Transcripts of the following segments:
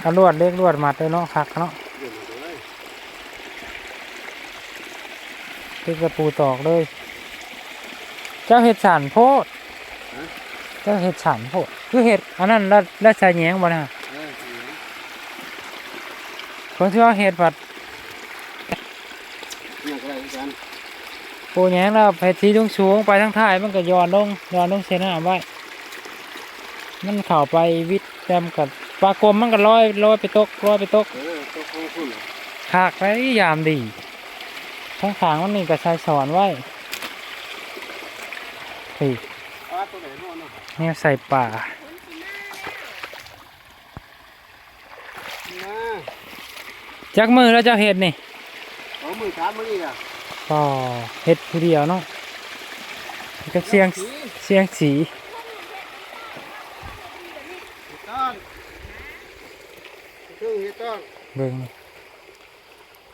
เอาลวดเล็กลวดมัดเลยเนาะคักเนาะเดี๋ยวมันเลยติดกระปูตอกเลย เจ้าเห็ดสันโพดเจ้าเห็ดสันโพดคือเห็ดอันนั้นแล้วแล้วใส่แหยงบ่นะเออเสียงคนที่ว่าเห็ดผัดเนี่ยก็ได้กันปูแหยงแล้วไปทีตรงสูงๆไปทั้งท้ายมันก็ย้อนลงย้อนลงเส้นน้ำไว้มันเข้าไปวิทย์แต้มกับ ปลากลมมันก็ลอยลอยไปตกลอยไปตกเออตัวของคุณเหรอขากไว้ยามดีทั้งขางมันนี่ก็ใช้สอนไว้เฮ้ยอ้าตัวไหนโน่นเนาะเนี่ยใส่ป่ามาจักมือแล้วเจ้าเห็ดนี่เอามือถามมาดิอะก็เห็ดผู้เดียวเนาะกับเสียงเสียงสี ต้อ นครึ่งเฮ็ดต้อนเบิ่ง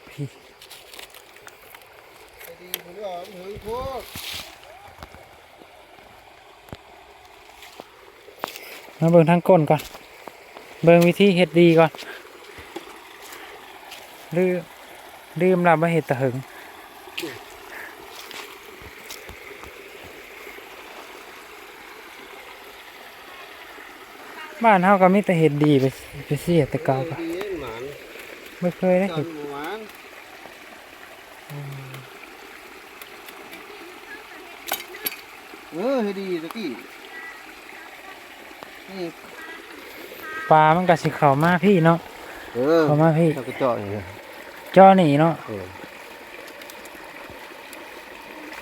พี่ไอ้ดีผมก็หึงโคตรมาเบิ่งทางก้นก่อน เบิ่งวิธีเห็ดดีก่อนลืมลืมรับมาเห็ดตะหึง บ้านเฮาก็มีแต่เห็ดดีไปไปเสียแต่เก่าก็ดีเองหมานไม่เคยได้ต้อเห็นดหวานเออให้ดีตะกี้นี่ปลามันก็สิเข้ามาพี่เนาะเออเข้ามาพี่ถ้ากระเจาะอย่างเงี้ยจอหนีเนาะเออ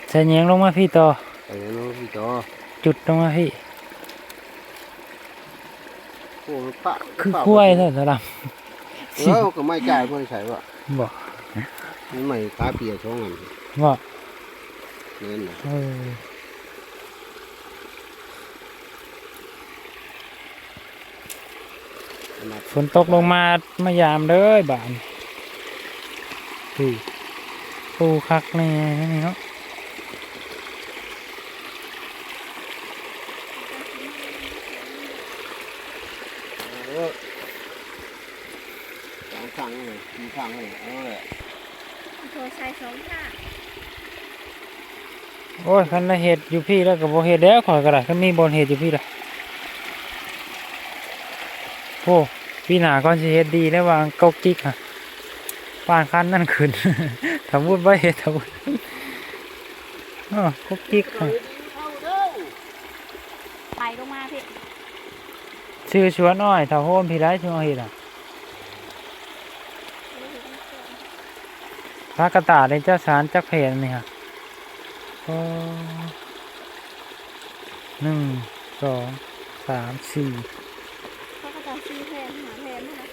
ใส่แยงลงมาพี่ต่อไอ้น้องพี่จอจุดลงมาพี่ โอ้ปะคือปะคุ้ยเถอะสลับเออก็ไม่จ่ายเพื่อนใช้ว่าบอกมันไม่ตาเปียช่องอันบอกเน้นนะเออฝนตกลงมามายามเลยบานพี่ปูคักแน่นี่เนาะ ออสองครั้งเลยสี่ครั้งเลยเออโทรใช้สองค่ะโอ้ยคันละเห็ดอยู่พี่แล้วกับโบเห็ดแล้วขอยกระดาษคันมีบนเห็ดอยู่พี่ละโอ้พี่หนาก่อนสิเห็ดดีแล้ววางเกากิ๊กฮะปานคันนั่นขึ้นถ้าพูดว่าเห็ดถ้าพูดอ๋อเกากิ๊กฮะไปลงมาพี่ ชื่อชวนน้อยถ้าโฮมพี่ไรชวนเห็ดอะพระกระตายในเจ้าสารจักเพนนี่ฮะโอ้หนึ่งสองสามสี่พระก็จะซื้อแพนหาแพนนะคะ